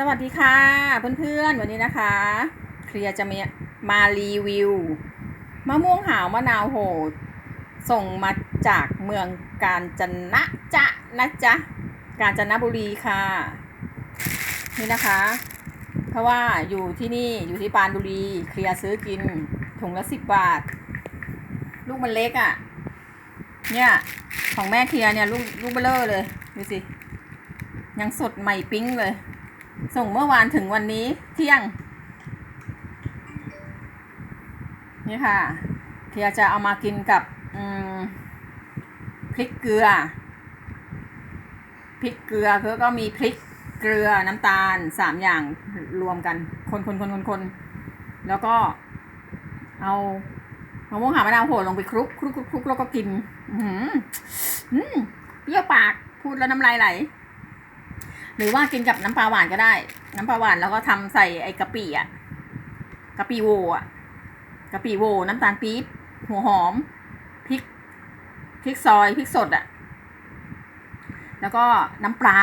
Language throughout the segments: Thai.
สวัสดีค่ะเพื่อนๆวันนี้นะคะ เคลียร์จะมามารีวิวมะม่วงหาวมะนาวโหดส่งมาจากเมืองกาญจนะจะนะจ๊ะกาญจนบุรีค่ะ นี่นะคะ เพราะว่าอยู่ที่นี่อยู่ที่ปานบุรี เคลียร์ซื้อกินถุงละสิบบาท ลูกมันเล็กอะ่ะ เนี่ยของแม่เคลียร์เนี่ยลูกลูกเบลเลอร์เลยดูสิยังสดใหม่ปิ๊งเลย ส่งเมื่อวานถึงวันนี้เที่ยง นี่ค่ะเทียจะเอามากินกับพริกเกลือ พริกเกลือคือก็มีพริกเกลือน้ำตาลสามอย่างรวมกัน คนคนคนคนคนแล้วก็เอามะม่วงหามะนาวโหดลงไปคลุกคลุกคลุกคลุกแล้วก็กินอือหืออืมเปรี้ยวปากพูดแล้วน้ำลายไหล หรือว่ากินกับน้ำปลาหวานก็ได้ น้ำปลาหวานแล้วก็ทำใส่ไอ้กะปิอะกะปิโวอะกะปิโว น้ำตาลปี๊บหัวหอมพริกพริกซอยพริกสดอะ แล้วก็น้ำปลา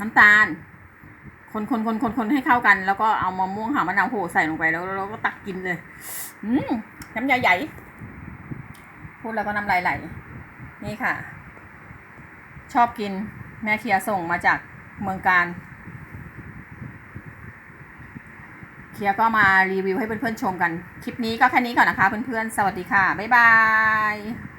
น้ำตาล คนคนคนคนคนให้เข้ากัน แล้วก็เอามะม่วงหามะนาวโหใส่ลงไปแล้วเราก็ตักกินเลย อืมน้ำใหญ่ๆพูดแล้วก็น้ำลายไหลนี่ค่ะ ชอบกิน แม่เคียส่งมาจากเมืองการ เคียก็มารีวิวให้เพื่อนๆชมกัน คลิปนี้ก็แค่นี้ก่อนนะคะเพื่อนๆ สวัสดีค่ะ บ๊ายบาย